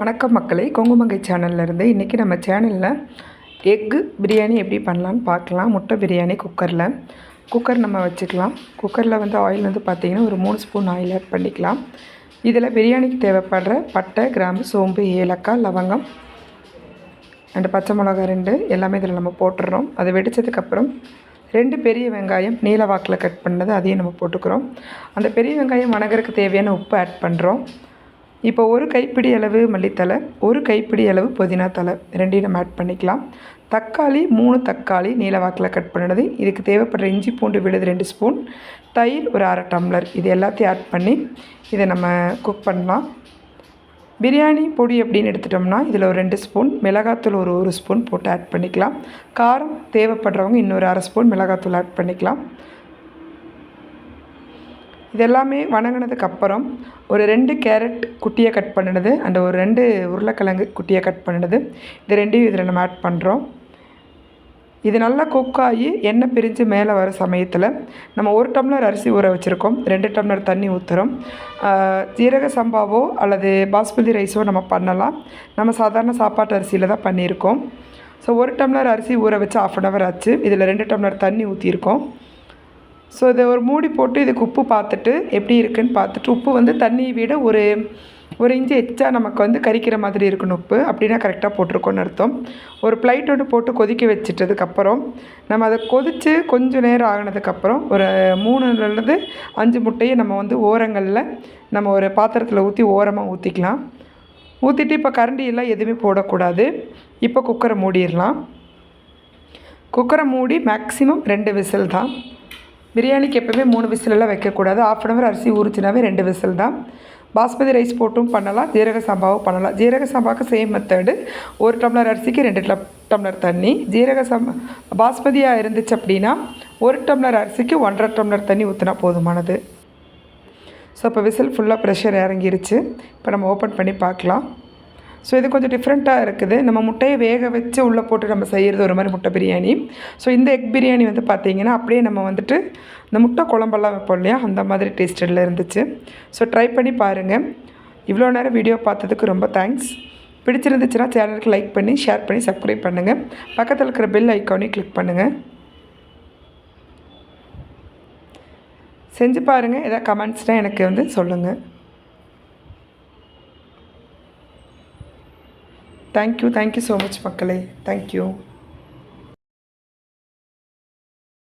வணக்கம் மக்களே. கொங்குமங்கை சேனல்லேருந்து இன்றைக்கி நம்ம சேனலில் எக்கு பிரியாணி எப்படி பண்ணலான்னு பார்க்கலாம். முட்டை பிரியாணி குக்கரில் குக்கர் நம்ம வச்சுக்கலாம். குக்கரில் வந்து ஆயில் வந்து பார்த்திங்கன்னா ஒரு மூணு ஸ்பூன் ஆயில் ஆட் பண்ணிக்கலாம். இதில் பிரியாணிக்கு தேவைப்படுற பட்டை கிராம்பு சோம்பு ஏலக்காய் லவங்கம் ரெண்டு பச்சை மிளகா ரெண்டு எல்லாமே இதில் நம்ம போட்டுடுறோம் அதை வெடித்ததுக்கப்புறம் ரெண்டு பெரிய வெங்காயம் நீல வாக்கில் கட் பண்ணது அதையும் நம்ம போட்டுக்கிறோம். அந்த பெரிய வெங்காயம் வணங்குறதுக்கு தேவையான உப்பு ஆட் பண்ணுறோம் இப்போ ஒரு கைப்பிடி அளவு மல்லித்தலை ஒரு கைப்பிடி அளவு புதினா தலை ரெண்டையும் நம்ம ஆட் பண்ணிக்கலாம். தக்காளி மூணு தக்காளி நீளவாக்கில் கட் பண்ணினது. இதுக்கு தேவைப்படுற இஞ்சி பூண்டு விழுது ரெண்டு ஸ்பூன் தயிர் ஒரு அரை டம்ளர். இது எல்லாத்தையும் ஆட் பண்ணி இதை நம்ம குக் பண்ணலாம். பிரியாணி பொடி அப்படின்னு எடுத்துட்டோம்னா இதில் ஒரு ரெண்டு ஸ்பூன் மிளகாத்தூள் ஒரு ஒரு ஸ்பூன் போட்டு ஆட் பண்ணிக்கலாம். காரம் தேவைப்படுறவங்க இன்னொரு அரை ஸ்பூன் மிளகாத்தூள் ஆட் பண்ணிக்கலாம். இதெல்லாமே வணங்கினதுக்கப்புறம் ஒரு ரெண்டு கேரட் குட்டியை கட் பண்ணினது அண்ட் ஒரு ரெண்டு உருளைக்கிழங்கு குட்டியை கட் பண்ணினது. இது ரெண்டையும் இதில் நம்ம ஆட் பண்ணுறோம் இது நல்லா குக் ஆகி எண்ணெய் பிரிஞ்சு மேலே வர சமயத்தில் நம்ம ஒரு டம்ளர் அரிசி ஊற வச்சுருக்கோம். ரெண்டு டம்ளர் தண்ணி ஊற்றுறோம் ஜீரக சம்பாவோ அல்லது பாஸ்மதி ரைஸோ நம்ம பண்ணலாம். நம்ம சாதாரண சாப்பாட்டு அரிசியில் தான் பண்ணியிருக்கோம். ஸோ ஒரு டம்ளர் அரிசி ஊற வச்சு ஆஃப் அன் ஹவர் ஆச்சு. இதில் ரெண்டு டம்ளர் தண்ணி ஊற்றிருக்கோம் ஸோ இதை ஒரு மூடி போட்டு இதுக்கு உப்பு பார்த்துட்டு எப்படி இருக்குதுன்னு பார்த்துட்டு உப்பு வந்து தண்ணியை விட ஒரு ஒரு இஞ்சி எச்சா நமக்கு வந்து கறிக்கிற மாதிரி இருக்கணும் உப்பு. அப்படின்னா கரெக்டாக போட்டிருக்கோன்னு அர்த்தம். ஒரு பிளைட் ஒன்று போட்டு கொதிக்க வச்சுட்டதுக்கப்புறம் நம்ம அதை கொதித்து கொஞ்சம் நேரம் ஆகினதுக்கப்புறம் ஒரு மூணுலேருந்து அஞ்சு முட்டையை நம்ம வந்து ஓரங்களில் நம்ம ஒரு பாத்திரத்தில் ஊற்றி ஓரமாக ஊற்றிக்கலாம் ஊற்றிட்டு இப்போ கரண்டி எல்லாம் எதுவுமே போடக்கூடாது. இப்போ குக்கரை மூடிடலாம். குக்கரை மூடி மேக்ஸிமம் ரெண்டு விசில் தான். பிரியாணிக்கு எப்போவுமே மூணு விசிலெல்லாம் வைக்கக்கூடாது. ஆஃப் அன் ஹவர் அரிசி ஊறுச்சுனாவே ரெண்டு விசில் தான் பாஸ்மதி ரைஸ் போட்டும் பண்ணலாம். ஜீரக சம்பாவும் பண்ணலாம். ஜீரக சம்பாவுக்கு சேம் மெத்தடு ஒரு டம்ளர் அரிசிக்கு ரெண்டு டம்ளர் தண்ணி. ஜீரக சம் பாஸ்மதியாக இருந்துச்சு அப்படின்னா ஒரு டம்ளர் அரிசிக்கு ஒன்றரை டம்ளர் தண்ணி ஊற்றினா போதுமானது. ஸோ இப்போ விசில் ஃபுல்லாக ப்ரெஷர் இறங்கிருச்சு. இப்போ நம்ம ஓப்பன் பண்ணி பார்க்கலாம். ஸோ இது கொஞ்சம் டிஃப்ரெண்ட்டாக இருக்குது. நம்ம முட்டையை வேக வச்சு உள்ளே போட்டு நம்ம செய்கிறது ஒரு மாதிரி முட்டை பிரியாணி. ஸோ இந்த எக் பிரியாணி வந்து பார்த்திங்கன்னா அப்படியே நம்ம வந்துட்டு இந்த முட்டை குழம்பெல்லாம் வைப்போம் இல்லையா? அந்த மாதிரி டேஸ்டில் இருந்துச்சு. ஸோ ட்ரை பண்ணி பாருங்கள் இவ்வளோ நேரம் வீடியோ பார்த்ததுக்கு ரொம்ப தேங்க்ஸ் பிடிச்சிருந்துச்சுன்னா சேனலுக்கு லைக் பண்ணி ஷேர் பண்ணி சப்ஸ்கிரைப் பண்ணுங்கள் பக்கத்தில் இருக்கிற பெல் ஐக்கானையும் கிளிக் பண்ணுங்கள் செஞ்சு பாருங்கள் எதாவது கமெண்ட்ஸ்னால் எனக்கு வந்து சொல்லுங்கள் thank you thank you so much மக்களே. Thank you